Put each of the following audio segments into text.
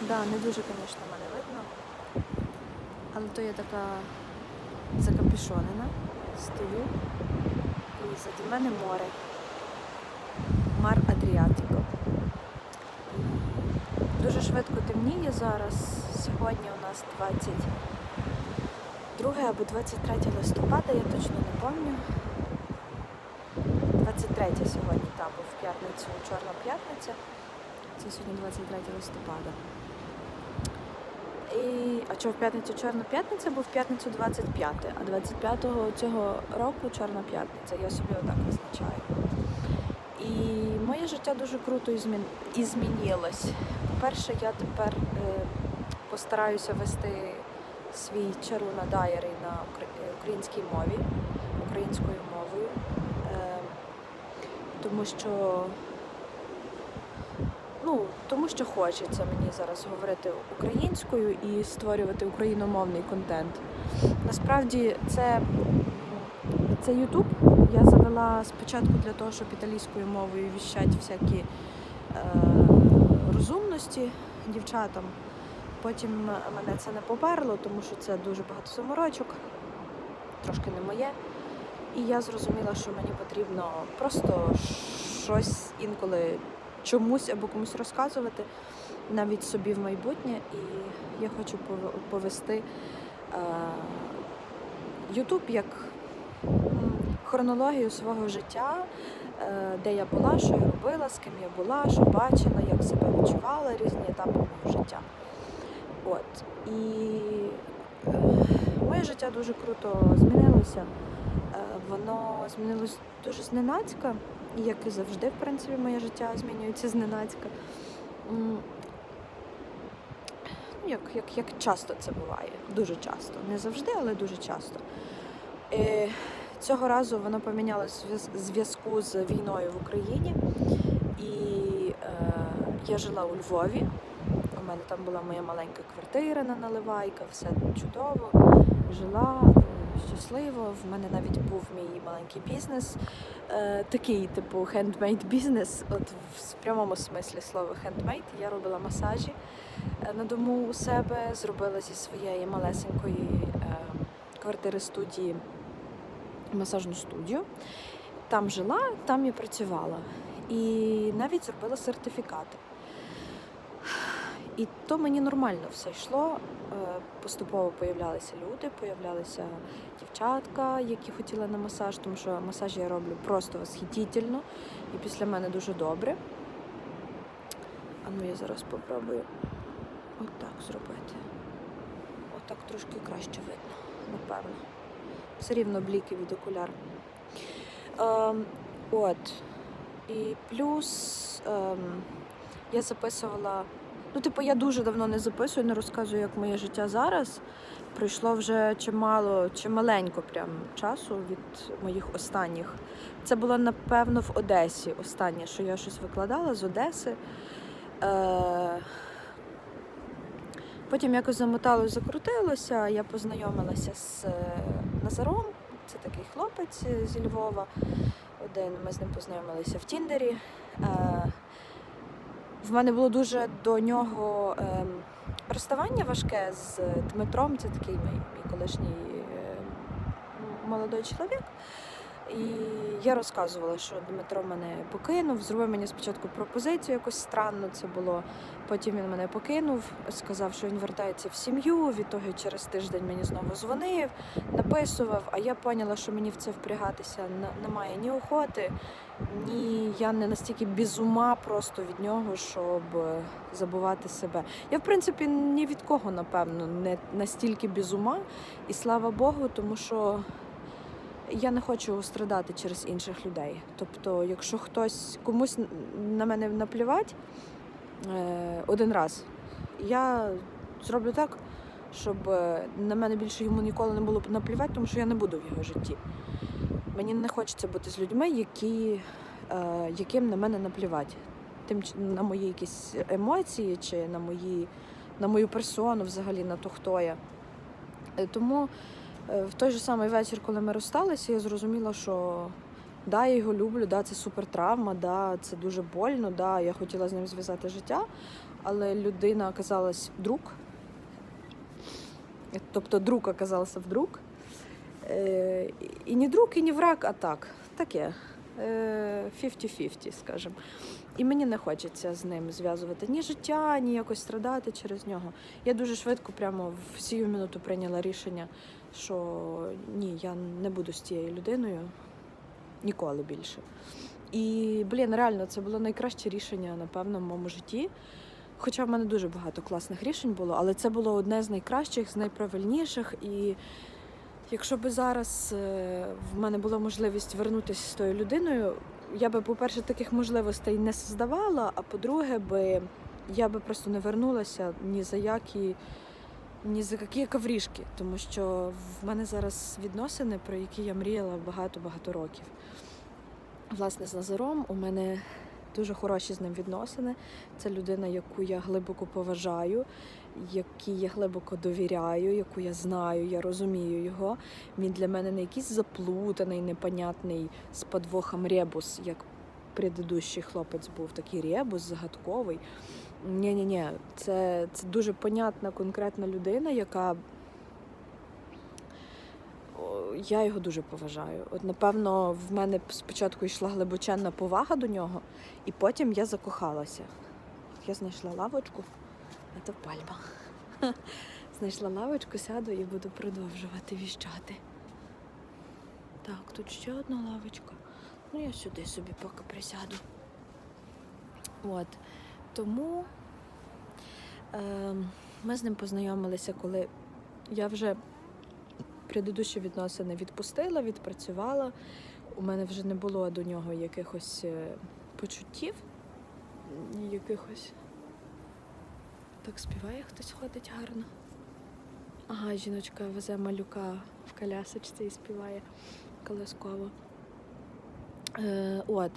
Да, не дуже, звісно, мене видно. Але то я така закапішонена. Стою. І заді мене море. Мар Адріатико. Дуже швидко темніє зараз. Сьогодні у нас 22 або 23 листопада, я точно не пам'ятаю. 23 сьогодні, так, бо в п'ятницю Чорна п'ятниця. Це сьогодні 23 листопада. І, а що в п'ятницю Чорна п'ятниця, бо в п'ятницю 25, а 25-го цього року Чорна п'ятниця. Я собі отак визначаю. І моє життя дуже круто і змін... і змінилось. По-перше, я тепер е, постараюся вести свій чаруна дайері на е, українській мові, українською мовою. Е, тому що ну, тому що хочеться мені зараз говорити українською і створювати україномовний контент. Насправді це, це YouTube я завела спочатку для того, щоб італійською мовою віщати всякі е, розумності дівчатам. Потім мене це не поперло, тому що це дуже багато заморочок, трошки не моє. І я зрозуміла, що мені потрібно просто щось інколи чомусь або комусь розказувати, навіть собі в майбутнє. І я хочу пов- повести Ютуб як хронологію свого життя, е, де я була, що я робила, з ким я була, що бачила, як себе відчувала, різні етапи мого життя. От. І е, моє життя дуже круто змінилося. Е, Воно змінилось дуже зненацька, як і завжди, в принципі, моє життя змінюється зненацька. Ну, як, як, як часто це буває, дуже часто. Не завжди, але дуже часто. Е, цього разу воно помінялось в зв'язку з війною в Україні. І е, я жила у Львові. У мене там була моя маленька квартира на Наливайка, все чудово. Жила щасливо. В мене навіть був мій маленький бізнес, е, такий, типу, хендмейд бізнес. От в прямому смислі слова хендмейд. Я робила масажі е, на дому у себе, зробила зі своєї малесенької е, квартири студії масажну студію. Там жила, там і працювала. І навіть зробила сертифікати. І то мені нормально все йшло. Е, Поступово появлялися люди, появлялися дівчатка, які хотіли на масаж, тому що масаж я роблю просто восхитительно і після мене дуже добре. А ну я зараз попробую отак зробити. Отак трошки краще видно, напевно. Все рівно бліки від окуляр. Ем, от. І плюс ем, я записувала. Ну, типу, я дуже давно не записую, не розказую, як моє життя зараз. Пройшло вже чимало, чималенько прям часу від моїх останніх. Це було, напевно, в Одесі останнє, що я щось викладала з Одеси. Е- Потім якось замоталось, закрутилося. Я познайомилася з е, Назаром. Це такий хлопець зі Львова. Один ми з ним познайомилися в Тіндері. Е, в мене було дуже до нього ем, розставання важке з Дмитром. Це такий мій, мій колишній е, молодий чоловік. І я розказувала, що Дмитро мене покинув, зробив мені спочатку пропозицію, якось странно це було. Потім він мене покинув, сказав, що він вертається в сім'ю. Відтоді через тиждень мені знову дзвонив, написував. А я поняла, що мені в це впрягатися немає ні охоти, ні я не настільки без ума просто від нього, щоб забувати себе. Я, в принципі, ні від кого, напевно, не настільки без ума. І слава Богу, тому що я не хочу страдати через інших людей. Тобто, якщо хтось комусь на мене наплівати е, один раз, я зроблю так, щоб е, на мене більше йому ніколи не було наплівати, тому що я не буду в його житті. Мені не хочеться бути з людьми, які, е, яким на мене наплівати. Тим на мої якісь емоції чи на мої на мою персону, взагалі на то, хто я. Тому в той же самий вечір, коли ми розсталися, я зрозуміла, що да, я його люблю, да, це супер травма, да, це дуже больно, да, я хотіла з ним зв'язати життя. але людина оказалась друг. Тобто друг оказався вдруг. Е, І не друг, і не враг, а так. Таке. Е, 50-50, скажімо. І мені не хочеться з ним зв'язувати ні життя, ні якось страдати через нього. Я дуже швидко, прямо в сію минуту прийняла рішення, що ні, я не буду з цією людиною ніколи більше. І, блін, реально, це було найкраще рішення, напевно, в моєму житті. Хоча в мене дуже багато класних рішень було, але це було одне з найкращих, з найправильніших. І якщо б зараз е, в мене була можливість вернутися з тою людиною, я би, по-перше, таких можливостей не создавала, а по-друге, би я би просто не вернулася ні за які. Ні за які коврішки, тому що в мене зараз відносини, про які я мріяла багато-багато років. Власне, з Назаром у мене дуже хороші з ним відносини. Це людина, яку я глибоко поважаю, якій я глибоко довіряю, яку я знаю, я розумію його. Він для мене не якийсь заплутаний, непонятний з подвохом ребус, як предыдущий хлопець був такий ребус, загадковий. Ні, ні, ні, це, це дуже понятна, конкретна людина, яка я його дуже поважаю. От напевно, в мене спочатку йшла глибоченна повага до нього, і потім я закохалася. Я знайшла лавочку, а то пальма. Знайшла лавочку, сяду і буду продовжувати віщати. Так, тут ще одна лавочка. Ну, я сюди собі поки присяду. От. Тому ми з ним познайомилися, коли я вже предыдущі відносини відпустила, відпрацювала. У мене вже не було до нього якихось е, почуттів, якихось. Так співає хтось ходить гарно. Ага, жіночка везе малюка в колясочці і співає колисково. Е, от,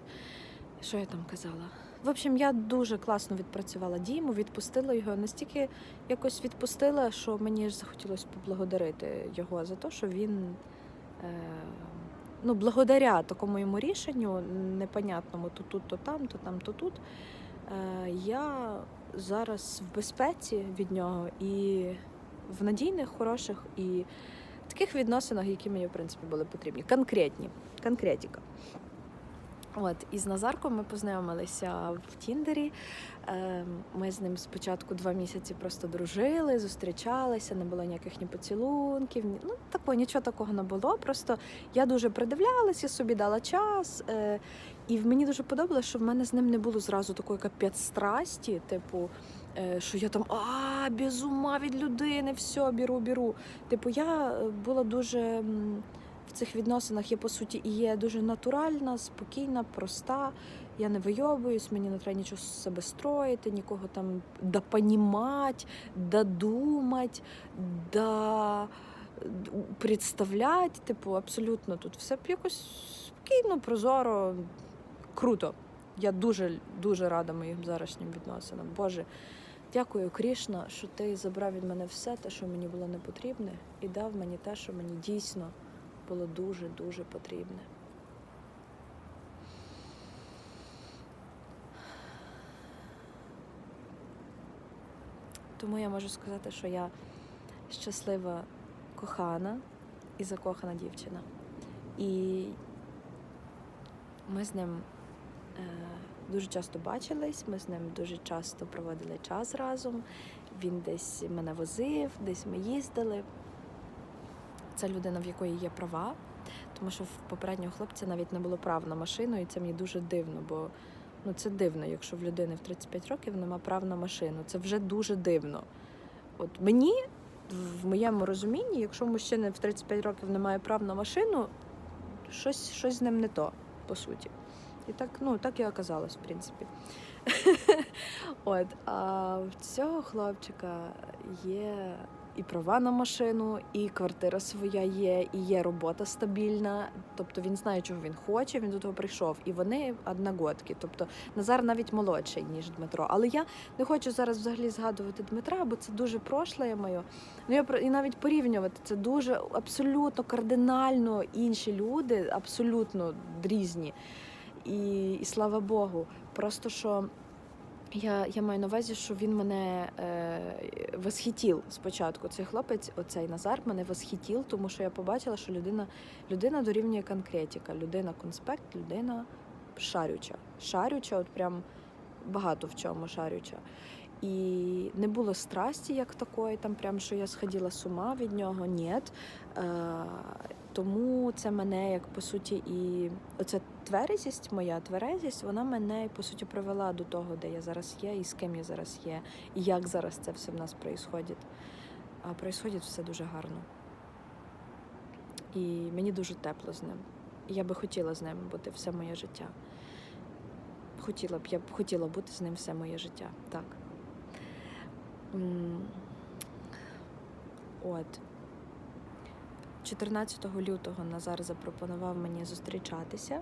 що я там казала? В общем, я дуже класно відпрацювала Діму, відпустила його. Настільки якось відпустила, що мені ж захотілося поблагодарити його за те, що він. Е, ну, благодаря такому йому рішенню, непонятному то тут, то там, то там, то тут, е, я зараз в безпеці від нього і в надійних, хороших і таких відносинах, які мені, в принципі, були потрібні. Конкретні, конкретіка. От, і з Назарком ми познайомилися в Тіндері. Е, Ми з ним спочатку два місяці просто дружили, зустрічалися, не було ніяких ні поцілунків, ні ну такого, нічого такого не було. Просто я дуже придивлялася, собі дала час. Е, І мені дуже подобалося, що в мене з ним не було зразу такої капець страсті, типу. е, Що я там а без ума від людини, все, беру. Типу, я е, була дуже в цих відносинах я по суті і є дуже натуральна, спокійна, проста. Я не вийобуюсь, мені не треба нічого з себе строїти, нікого там допонімати, додумати, да представляти. Типу, абсолютно тут все якось спокійно, прозоро, круто. Я дуже дуже рада моїм зарашнім відносинам. Боже, дякую, Крішна, що ти забрав від мене все те, що мені було не потрібне, і дав мені те, що мені дійсно було дуже-дуже потрібне. Тому я можу сказати, що я щаслива, кохана і закохана дівчина. І ми з ним е, дуже часто бачились, ми з ним дуже часто проводили час разом. Він десь мене возив, десь ми їздили це людина, в якої є права, тому що в попереднього хлопця навіть не було прав на машину, і це мені дуже дивно, бо ну це дивно, якщо в людини в 35 років нема прав на машину. Це вже дуже дивно. От мені, в моєму розумінні, якщо в мужчини в 35 років немає прав на машину, щось, щось з ним не то, по суті. І так, ну, так і оказалось, в принципі. От, а в цього хлопчика є і права на машину, і квартира своя є, і є робота стабільна. Тобто він знає, чого він хоче. Він до того прийшов. І вони одногодки. Тобто Назар навіть молодший ніж Дмитро. Але я не хочу зараз взагалі згадувати Дмитра, бо це дуже прошле моє. Ну я і навіть порівнювати це дуже абсолютно кардинально інші люди, абсолютно різні. І, і слава Богу, просто що Я, я маю на увазі, що він мене е, восхитів спочатку. Цей хлопець, оцей Назар, мене восхитів, тому що я побачила, що людина, людина дорівнює конкретика, людина конспект, людина шарюча. Шарюча, от прям багато в чому шарюча. І не було страсті як такої, там прям що я сходила з ума від нього. Ні. Е, тому це мене як по суті і оця тверезість, моя тверезість, вона мене по суті привела до того, де я зараз є, і з ким я зараз є, і як зараз це все в нас происходить. А происходить все дуже гарно. І мені дуже тепло з ним. Я би хотіла з ним бути все моє життя. Хотіла б, я б хотіла бути з ним все моє життя. Так. От. 14 лютого Назар запропонував мені зустрічатися.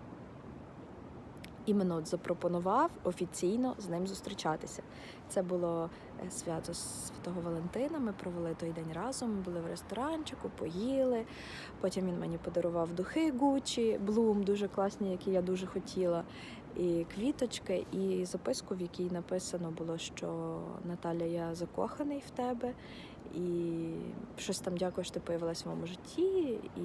Іменно запропонував офіційно з ним зустрічатися. Це було е, свято Святого Валентина. Ми провели той день разом. Були в ресторанчику, поїли. Потім він мені подарував духи Гучі, Блум, дуже класні, які я дуже хотіла. І квіточки, і записку, в якій написано було, що Наталя, я закоханий в тебе, і щось там дякую, що ти появилась в моєму житті, і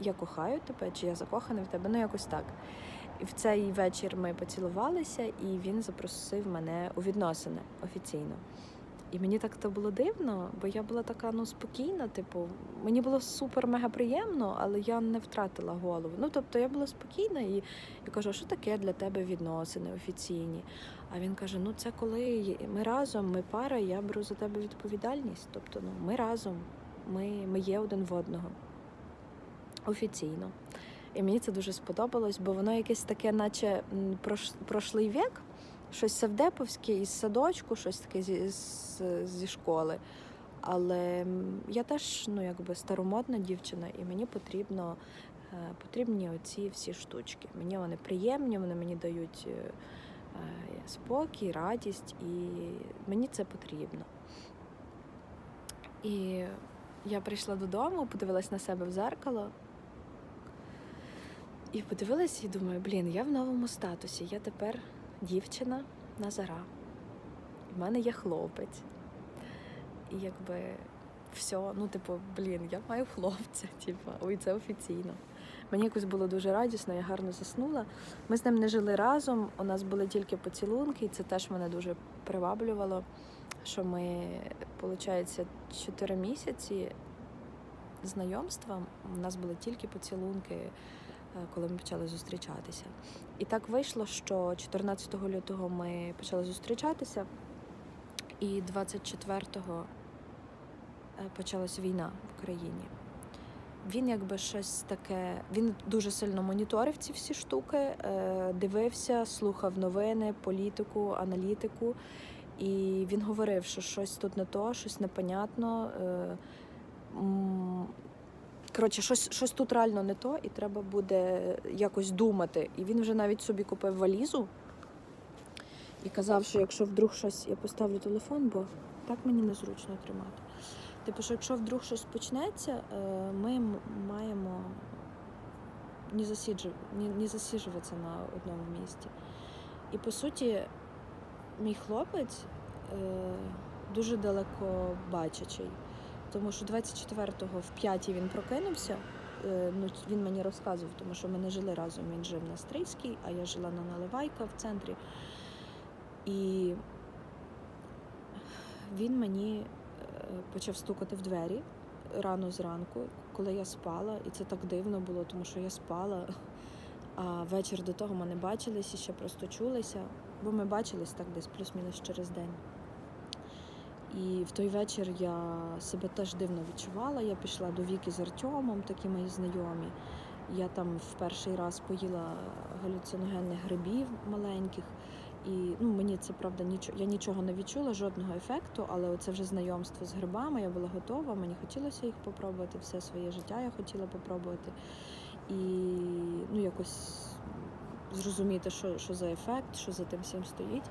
я кохаю тебе, чи я закоханий в тебе, ну якось так. І в цей вечір ми поцілувалися, і він запросив мене у відносини офіційно. І мені так то було дивно, бо я була така ну спокійна, типу, мені було супер мега приємно, але я не втратила голову. Ну тобто я була спокійна і я кажу, що таке для тебе відносини офіційні? А він каже: Ну це коли ми разом, ми пара, я беру за тебе відповідальність. Тобто, ну ми разом, ми, ми є один в одного офіційно. І мені це дуже сподобалось, бо воно якесь таке, наче прошлий вік, щось савдеповське із садочку, щось таке зі, зі школи. Але я теж ну, якби старомодна дівчина, і мені потрібно, е, потрібні оці всі штучки. Мені вони приємні, вони мені дають е, спокій, радість, і мені це потрібно. І я прийшла додому, подивилась на себе в зеркало. І подивилася і думаю, блін, я в новому статусі. Я тепер дівчина Назара. У мене є хлопець. І якби все, ну, типу, блін, я маю хлопця, типу, ой, це офіційно. Мені якось було дуже радісно, я гарно заснула. Ми з ним не жили разом, у нас були тільки поцілунки, і це теж мене дуже приваблювало, що ми, виходить, 4 місяці знайомства, у нас були тільки поцілунки е, коли ми почали зустрічатися. І так вийшло, що 14 лютого ми почали зустрічатися, і 24-го е, почалась війна в Україні. Він якби щось таке, він дуже сильно моніторив ці всі штуки, е, дивився, слухав новини, політику, аналітику. І він говорив, що щось тут не то, щось непонятно. е, Коротше, щось, щось тут реально не то, і треба буде якось думати. І він вже навіть собі купив валізу і казав, що якщо вдруг щось, я поставлю телефон, бо так мені незручно тримати. Типу, що якщо вдруг щось почнеться, е, ми маємо не, не, засіджуватися на одному місці. І по суті, мій хлопець е, дуже далеко бачачий. Тому що 24-го в 5 він прокинувся. Е, Ну, він мені розказував, тому що ми не жили разом. Він жив на Стрийській, а я жила на Наливайка в центрі. І він мені почав стукати в двері рано зранку, коли я спала. І це так дивно було, тому що я спала. А вечір до того ми не бачились і ще просто чулися, бо ми бачились так десь плюс-мінус через день. І в той вечір я себе теж дивно відчувала. Я пішла до Віки з Артемом, такі мої знайомі. Я там в перший раз поїла галюциногенних грибів маленьких. І ну, мені це правда нічого. Я нічого не відчула, жодного ефекту, але оце вже знайомство з грибами. Я була готова. Мені хотілося їх попробувати. Все своє життя я хотіла попробувати. І ну, якось зрозуміти, що, що за ефект, що за тим всім стоїть.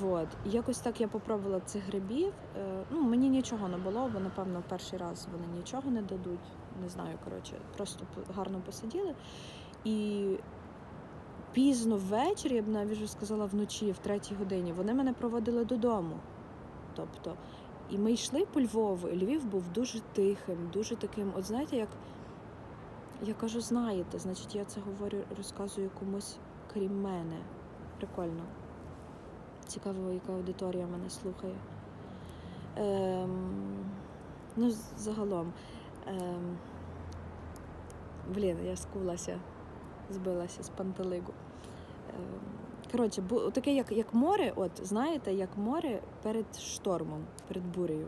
Вот. І якось так я попробувала цих грибів. Е, Ну, мені нічого не було, бо напевно перший раз вони нічого не дадуть. Не знаю, коротше, просто гарно посиділи. І пізно ввечері, я б навіть вже сказала вночі, в третій годині, вони мене проводили додому. Тобто, і ми йшли по Львову, і Львів був дуже тихим, дуже таким, от знаєте, як я кажу, знаєте, значить, я це говорю, розказую комусь крім мене. Прикольно. Цікаво, яка аудиторія мене слухає. Ем, ну, загалом. Ем, блін, я скулася, збилася з пантелигу. Ем, коротше, таке, як, як море, от знаєте, як море перед штормом, перед бурею.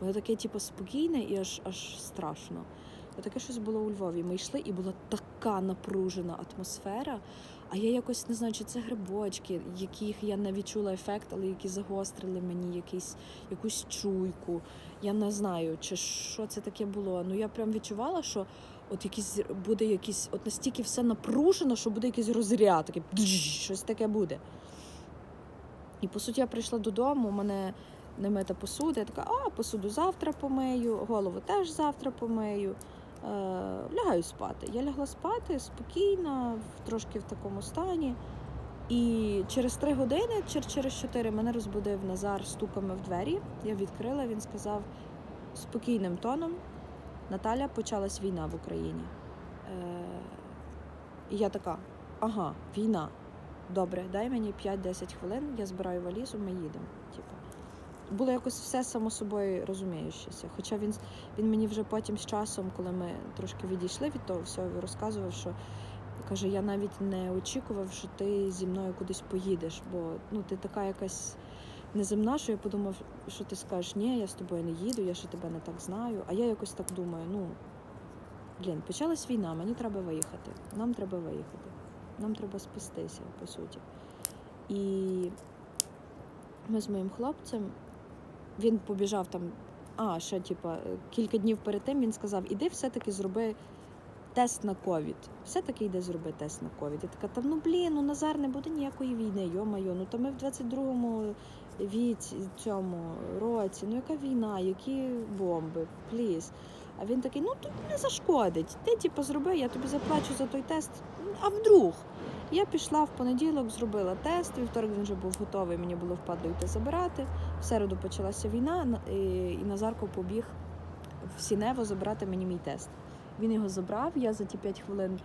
Воно таке, типу, спокійне і аж аж страшно. Отаке щось було у Львові. Ми йшли, і була така напружена атмосфера. А я якось не знаю, чи це грибочки, яких я не відчула ефект, але які загострили мені якийсь, якусь чуйку. Я не знаю, чи що це таке було. Ну я прям відчувала, що от якийсь буде якийсь, от настільки все напружено, що буде якийсь розряд, такий щось таке буде. І по суті, я прийшла додому, у мене не мита посуда. Я така, а посуду завтра помию, голову теж завтра помию. Е, лягаю спати. Я лягла спати спокійно, трошки в такому стані. І через три години, чи через чотири, мене розбудив Назар стуками в двері. Я відкрила, він сказав спокійним тоном: Наталя, почалась війна в Україні. Е, і я така, ага, війна. Добре, дай мені 5-10 хвилин, я збираю валізу, ми їдемо. Типу. Було якось все само собою розуміючеся. Хоча він, він мені вже потім з часом, коли ми трошки відійшли від того всього, розказував, що каже, я навіть не очікував, що ти зі мною кудись поїдеш, бо ну, ти така якась неземна, що я подумав, що ти скажеш, ні, я з тобою не їду, я ще тебе не так знаю. А я якось так думаю, ну блін, почалась війна, мені треба виїхати. Нам треба виїхати. Нам треба спастися, по суті. І ми з моїм хлопцем, він побіжав там, а, ще типа, кілька днів перед тим він сказав, іди все-таки зроби тест на ковід. Все-таки йди зроби тест на ковід. Я така, та ну блін, ну Назар, не буде ніякої війни, йо-майо, ну то ми в 22-му віці, цьому році, ну яка війна, які бомби, пліз. А він такий, ну тут не зашкодить. Ти типу зроби, я тобі заплачу за той тест. А вдруг? Я пішла в понеділок, зробила тест. Вівторок він вже був готовий, мені було впадло йти забирати. В середу почалася війна, і Назарко побіг в Сінево забрати мені мій тест. Він його забрав. Я за ті 5 хвилин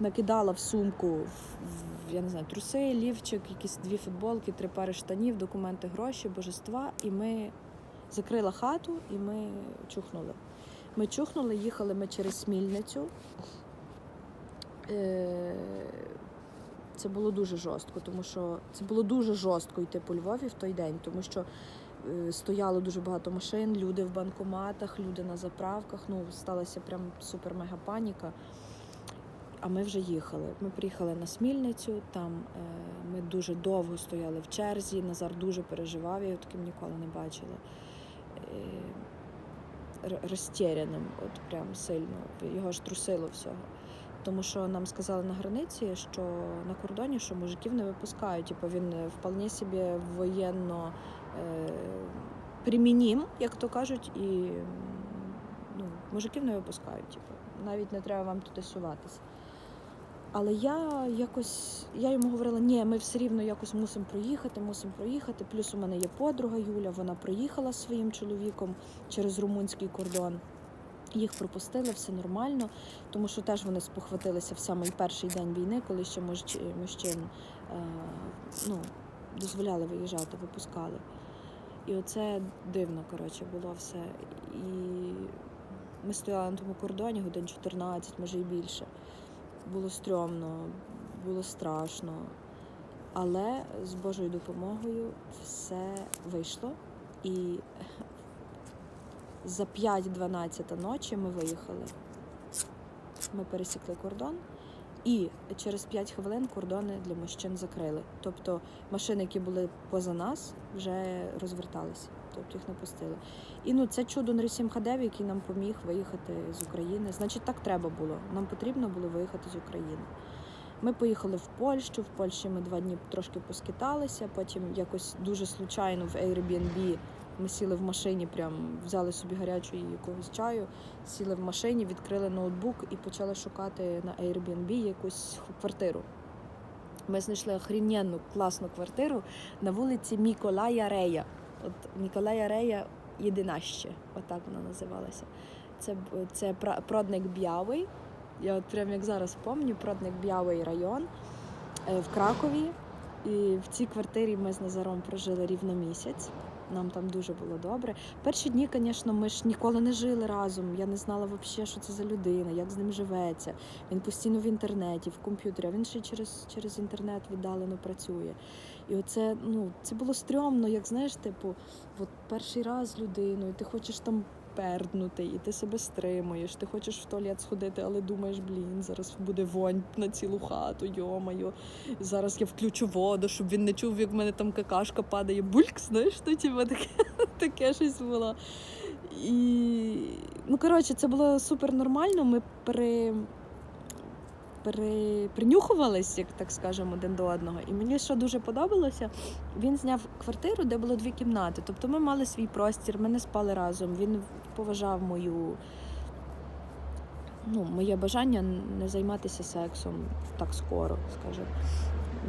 накидала в сумку в, я не знаю, труси, лівчик, якісь дві футболки, три пари штанів, документи, гроші, божества. І ми закрила хату і ми чухнули. Ми чухнули, їхали ми через Смільницю. Е, Це було дуже жорстко, тому що це було дуже жорстко йти по Львові в той день, тому що е, стояло дуже багато машин, люди в банкоматах, люди на заправках. Ну, сталася прям супер-мега паніка. А ми вже їхали. Ми приїхали на Смільницю, там е, ми дуже довго стояли в черзі. Назар дуже переживав, я його таким ніколи не бачила. Е, розтєряним, от прям сильно. Його ж трусило всього. Тому що нам сказали на границі, що на кордоні, що мужиків не випускають. Типу він е, вполне собі воєнно е, примінім, як то кажуть, і ну, мужиків не випускають. Типу, навіть не треба вам туди суватися. Але я якось я йому говорила, ні, ми все рівно якось мусимо проїхати, мусимо проїхати. Плюс у мене є подруга Юля, вона проїхала зі своїм чоловіком через румунський кордон. Їх пропустили, все нормально, тому що теж вони спохватилися в самий перший день війни, коли ще мужч- мужчин е, ну, дозволяли виїжджати, випускали. І оце дивно, коротше, було все. І ми стояли на тому кордоні годин 14, може і більше. Було стрьомно, було страшно. Але з Божою допомогою все вийшло. І за 5-12 ночі ми виїхали. Ми пересікли кордон, і через 5 хвилин кордони для мужчин закрили. Тобто машини, які були поза нас, вже розверталися, тобто їх не пустили. І ну це чудо Нрісім Хадев, який нам поміг виїхати з України. Значить, так треба було. Нам потрібно було виїхати з України. Ми поїхали в Польщу. В Польщі ми два дні трошки поскиталися. Потім якось дуже случайно в Airbnb ми сіли в машині, прям взяли собі гарячої якогось чаю, сіли в машині, відкрили ноутбук і почали шукати на Airbnb якусь квартиру. Ми знайшли охрененну класну квартиру на вулиці Міколая Рея. От Ніколая Рея єдинаще, отак вона називалася. Це, це Продник Б'явий. Я от прям як зараз пам'ятаю, Продник Б'явий район е, в Кракові. І в цій квартирі ми з Назаром прожили рівно місяць. Нам там дуже було добре. Перші дні, звісно, ми ж ніколи не жили разом. Я не знала взагалі, що це за людина, як з ним живеться. Він постійно в інтернеті, в комп'ютері, а він ще через, через інтернет віддалено працює. І оце, ну, це було стрьомно, як знаєш, типу, от перший раз з людиною, ти хочеш там перднути, і ти себе стримуєш, ти хочеш в туалет сходити, але думаєш, блін, зараз буде вонь на цілу хату, йомаю. Зараз я включу воду, щоб він не чув, як в мене там какашка падає. Бульк, знаєш, то типу, таке, таке щось було. І ну коротше, це було супер нормально. Ми при, при, принюхувались, як так скажемо, один до одного. І мені що дуже подобалося, він зняв квартиру, де було дві кімнати. Тобто ми мали свій простір, ми не спали разом. Він поважав мою. Ну, моє бажання не займатися сексом так скоро, скажімо,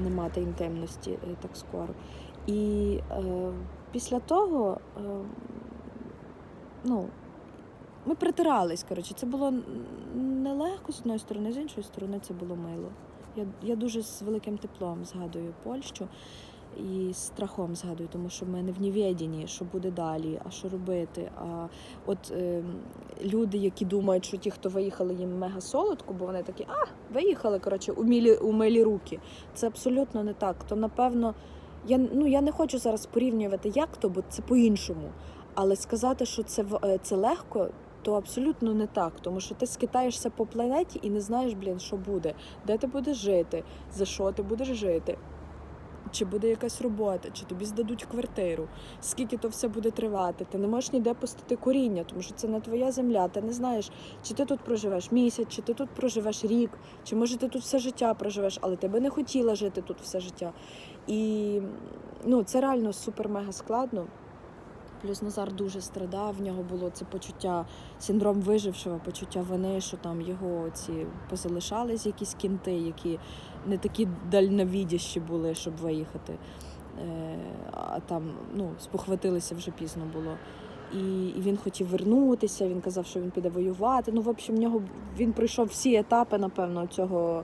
не мати інтимності е, так скоро. І е, після того е, ну, ми притирались. Коротше, це було нелегко з одної сторони, з іншої сторони, це було мило. Я, я дуже з великим теплом згадую Польщу і страхом згадую, тому що ми не в невіденні, що буде далі, а що робити. А от е, люди, які думають, що ті, хто виїхали, їм мега солодко, бо вони такі, а, виїхали, коротше, умілі, умилі руки. Це абсолютно не так. То напевно, я, ну, я не хочу зараз порівнювати, як то, бо це по-іншому. Але сказати, що це, в- е, це легко, то абсолютно не так. Тому що ти скитаєшся по планеті і не знаєш, блін, що буде, де ти будеш жити, за що ти будеш жити. Чи буде якась робота, чи тобі здадуть квартиру, скільки то все буде тривати. Ти не можеш ніде пустити коріння, тому що це не твоя земля. Ти не знаєш, чи ти тут проживеш місяць, чи ти тут проживеш рік, чи може ти тут все життя проживеш, але ти би не хотіла жити тут все життя. І ну, це реально супер-мега складно. Плюс Назар дуже страдав, в нього було це почуття, синдром вижившого, почуття вини, що там його ці позалишались якісь кінти, які не такі дальновідящі були, щоб виїхати. Е, а там ну, спохватилися вже пізно було. І, він хотів вернутися, він казав, що він піде воювати. Ну, в общем, в нього він пройшов всі етапи, напевно, цього,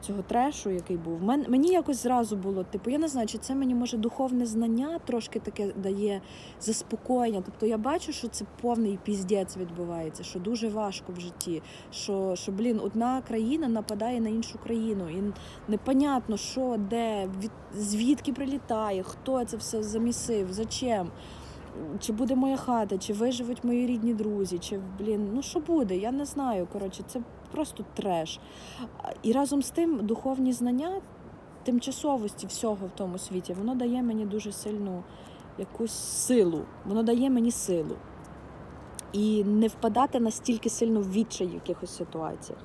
цього трешу, який був. Мен, мені якось зразу було, типу, я не знаю, чи це мені може духовне знання трошки таке дає заспокоєння. Тобто я бачу, що це повний піздець відбувається, що дуже важко в житті. Що, що блін, одна країна нападає на іншу країну, і непонятно, що, де, від, звідки прилітає, хто це все замісив, зачем. Чи буде моя хата, чи виживуть мої рідні друзі, чи блін, ну що буде, я не знаю. Коротше, це просто треш. І разом з тим духовні знання тимчасовості всього в тому світі, воно дає мені дуже сильну якусь силу. Воно дає мені силу. І не впадати настільки сильно в відчай в якихось ситуаціях.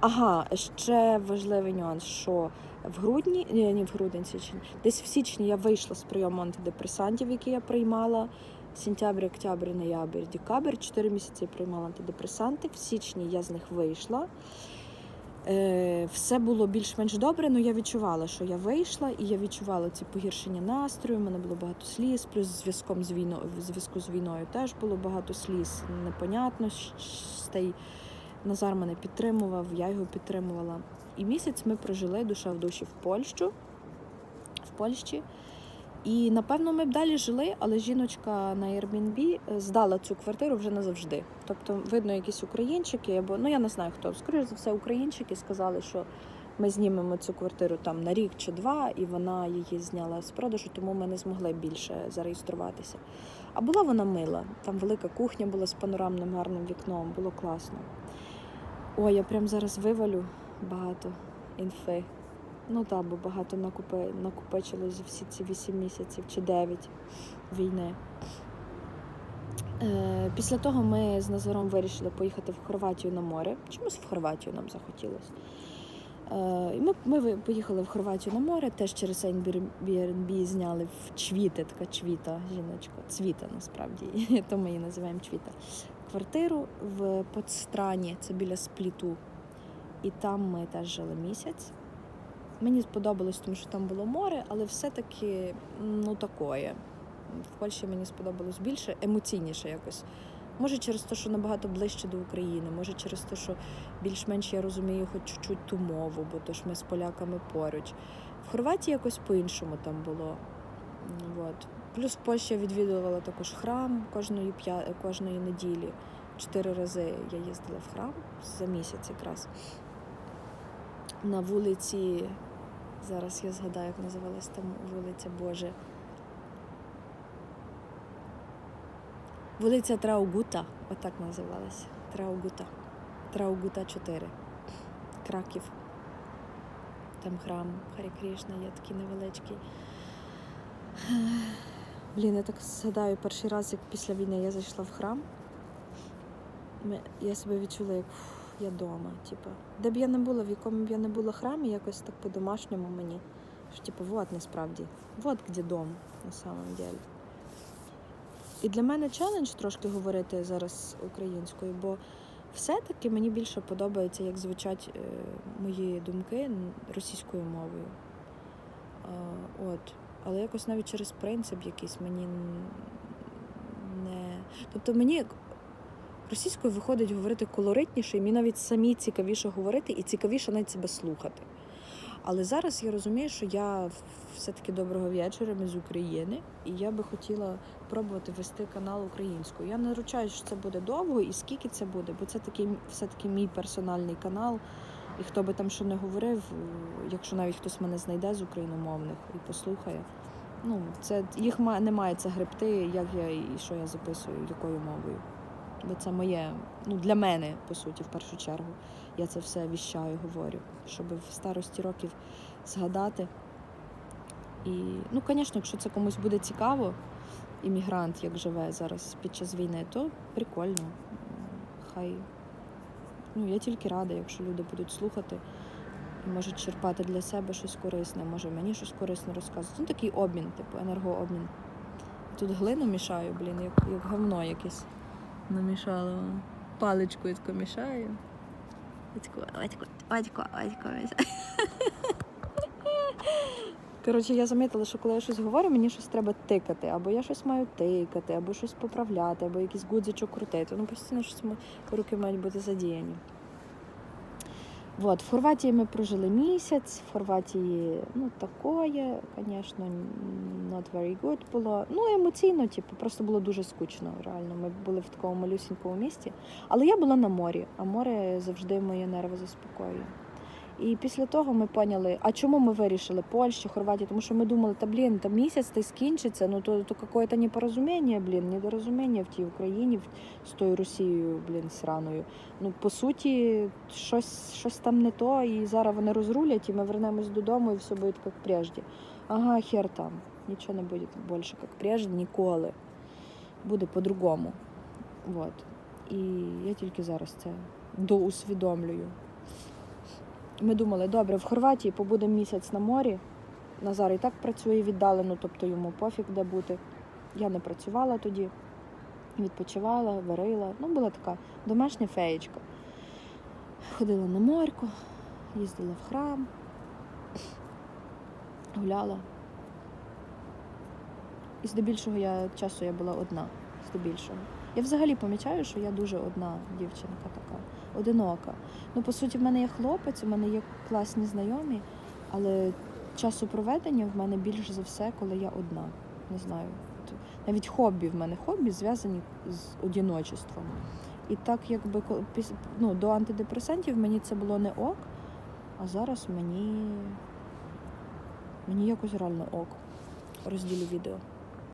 Ага, ще важливий нюанс, що в грудні, ні, ні в грудень, січень, десь в січні я вийшла з прийому антидепресантів, які я приймала. Сентябрь, октябрь, ноябрь, декабрь. Чотири місяці я приймала антидепресанти. В січні я з них вийшла. Е, все було більш-менш добре, але я відчувала, що я вийшла, і я відчувала ці погіршення настрою. У мене було багато сліз, плюс зв'язком з війною, зв'язку з війною теж було багато сліз. Непонятно. Стей Назар мене підтримував, я його підтримувала. І місяць ми прожили душа в душі в Польщу, в Польщі. І напевно ми б далі жили, але жіночка на Airbnb здала цю квартиру вже назавжди. Тобто, видно, якісь українчики, або ну я не знаю хто. Скоріше за все, українчики сказали, що ми знімемо цю квартиру там на рік чи два, і вона її зняла з продажу, тому ми не змогли більше зареєструватися. А була вона мила. Там велика кухня була з панорамним гарним вікном, було класно. Ой, я прям зараз вивалю багато інфи. Ну так, бо багато накупи, накопичило за всі ці 8 місяців чи 9 війни. Е, після того ми з Назаром вирішили поїхати в Хорватію на море. Чомусь в Хорватію нам захотілося. Е, ми, ми поїхали в Хорватію на море, теж через Airbnb зняли в Чвіти, така чвіта, жіночка, цвіта насправді, то ми її називаємо чвіта. Квартиру в Подстрані, це біля спліту. І там ми теж жили місяць. Мені сподобалось, тому що там було море, але все-таки ну такое. В Польщі мені сподобалось більше, емоційніше якось. Може, через те, що набагато ближче до України, може через те, що більш-менш я розумію хоч чуть-чуть ту мову, бо то ж ми з поляками поруч. В Хорватії якось по-іншому там було. От. Плюс я відвідувала також храм кожної, п'я... кожної неділі. Чотири рази я їздила в храм за місяць якраз. На вулиці, зараз я згадаю, як називалась там вулиця Боже. Вулиця Траугута, отак називалася. Траугута. Траугута 4. Краків. Там храм Харі Крішна є такий невеличкий. Блін, я так згадаю перший раз, як після війни я зайшла в храм. Я себе відчула, як «Фу, я вдома. Типу. Де б я не була, в якому б я не була храмі, якось так по-домашньому мені. Що, типу, вот насправді, вот де дом на самом деле. І для мене челендж трошки говорити зараз українською, бо все-таки мені більше подобається, як звучать е, мої думки російською мовою. А, от. Але якось навіть через принцип якийсь мені не. Тобто мені російською виходить говорити колоритніше, і мені навіть самі цікавіше говорити і цікавіше навіть себе слухати. Але зараз я розумію, що я все-таки доброго вечора, ми з України, і я би хотіла пробувати вести канал українською. Я не ручаюсь, що це буде довго і скільки це буде, бо це такий все-таки мій персональний канал. І хто би там що не говорив, якщо навіть хтось мене знайде з україномовних і послухає, ну це їх немає це гребти, як я і що я записую, якою мовою. Бо це моє, ну для мене, по суті, в першу чергу. Я це все віщаю, говорю, щоб в старості років згадати. І, ну, звісно, якщо це комусь буде цікаво, іммігрант, як живе зараз під час війни, то прикольно. Хай. Ну, я тільки рада, якщо люди будуть слухати можуть черпати для себе щось корисне, може мені щось корисне розказувати. Ну, такий обмін, типу, енергообмін. Тут глину мішаю, блін, як, як говно якесь. Намішала. Паличкою тако мішаю. Батько, батько, батько, батько. Коротше, я замітила, що коли я щось говорю, мені щось треба тикати, або я щось маю тикати, або щось поправляти, або якийсь гудзичок крутити. Ну, постійно щось руки мають бути задіяні. Вот, в Хорватії ми прожили місяць, в Хорватії, ну, такое, звісно, not very good було. Ну, емоційно, типу, просто було дуже скучно, реально. Ми були в такому малюсінькому місті. Але я була на морі, а море завжди мої нерви заспокоює. І після того ми поняли, а чому ми вирішили Польща, Хорватія, тому що ми думали, та блін, там місяць та й скінчиться, ну то, то какое-то непорозуміння, блін, недорозуміння в тій Україні з тою Росією, блін, сраною. Ну, по суті, щось, щось там не то, і зараз вони розрулять, і ми вернемось додому, і все буде як прежде. Ага, хер там. Нічого не буде більше, як прежде, ніколи. Буде по-другому. Вот. І я тільки зараз це доусвідомлюю. Ми думали, добре, в Хорватії побудемо місяць на морі. Назар і так працює віддалено, тобто йому пофіг де бути. Я не працювала тоді, відпочивала, варила. Ну, була така домашня феєчка. Ходила на морьку, їздила в храм, гуляла. І здебільшого я часу я була одна. Здебільшого. Я взагалі помічаю, що я дуже одна дівчинка така, одинока. Ну, по суті, в мене є хлопець, у мене є класні знайомі, але часу проведення в мене більш за все, коли я одна. Не знаю. Навіть хобі в мене хобі зв'язані з одіночеством. І так, якби ну, до антидепресантів мені це було не ок, а зараз мені, мені якось реально ок. Розділю відео.